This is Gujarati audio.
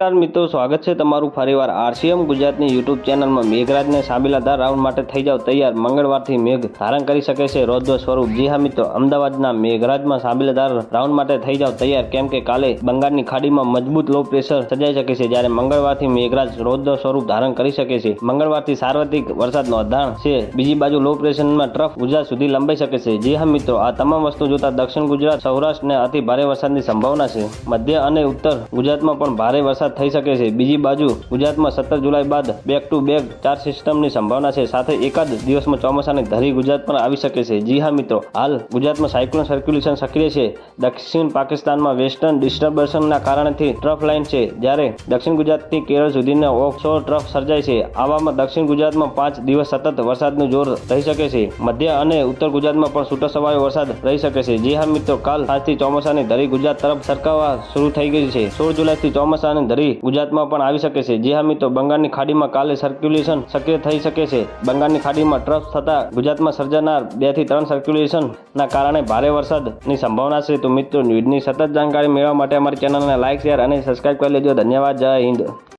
નમસ્કાર મિત્રો, સ્વાગત છે તમારું ફરીવાર આરસીએમ ગુજરાતની યુટ્યુબ ચેનલમાં. મેઘરાજને સાબિલાદાર રાઉન્ડ માટે થઈ જાવ તૈયાર. મંગળવારથી મેઘ ધારણ કરી શકે છે રૌદ્ર સ્વરૂપ. જી હા મિત્રો, અમદાવાદના મેઘરાજમાં સાબિલાદાર રાઉન્ડ માટે થઈ જાવ તૈયાર. કેમ કે કાલે બંગાળની ખાડીમાં મજબૂત લો પ્રેશર સર્જાઈ શકે છે. જ્યારે મંગળવારથી મેઘરાજ રૌદ્ર સ્વરૂપ ધારણ કરી શકે છે. મંગળવારથી સાર્વત્રિક વરસાદનો અધાણ છે. બીજી બાજુ લો પ્રેશરમાં ટ્રફ ગુજરાત સુધી લંબાઈ શકે છે. જી હા મિત્રો, આ તમામ વસ્તુ જોતા દક્ષિણ ગુજરાત સૌરાષ્ટ્રને અતિ ભારે વરસાદની સંભાવના છે. મધ્ય અને ઉત્તર ગુજરાતમાં પણ ભારે વરસાદ થઈ શકે છે. બીજી બાજુ, ગુજરાતમાં સત્તર જુલાઈ બાદ બેક ટુ બેક ચાર સિસ્ટમની સંભાવના છે. સાથે એકાદ દિવસમાં ચોમાસાની ધરી ગુજરાત પર આવી શકે છે. જી હા, મિત્રો. હાલ ગુજરાતમાં સાયક્લોન સર્ક્યુલેશન સક્રિય છે. દક્ષિણ પાકિસ્તાનમાં વેસ્ટર્ન ડિસ્ટર્બન્સના કારણેથી ટ્રફ લાઇન છે. જ્યારે દક્ષિણ ગુજરાતથી કેરળ સુધીના ઓફશોર ટ્રફ સર્જાય છે. આવામાં દક્ષિણ ગુજરાતમાં પાંચ દિવસ સતત વરસાદનું જોર રહી શકે છે. મધ્ય અને ઉત્તર ગુજરાતમાં પણ છૂટો છવાયો વરસાદ રહી શકે છે. જી હા, મિત્રો. કાલ આજથી ચોમાસાની ધરી ગુજરાત તરફ સરકાવવા શરૂ થઈ ગઈ છે. સોળ જુલાઈથી ચોમાસાની ધરી ગુજરાતમાં પણ આવી શકે છે. જી હા મિત્રો, બંગાળની ખાડીમાં કાલે સર્ક્યુલેશન સક્રિય થઈ શકે છે. બંગાળની ખાડીમાં ટ્રફ થતા ગુજરાતમાં સર્જાનાર બેથી ત્રણ સર્ક્યુલેશનના કારણે ભારે વરસાદની સંભાવના છે. તો મિત્રો, ન્યૂઝની સતત જાણકારી મેળવવા માટે અમારી ચેનલને લાઇક શેર અને સબસ્ક્રાઇબ કરી લેજો. ધન્યવાદ. જય હિન્દ.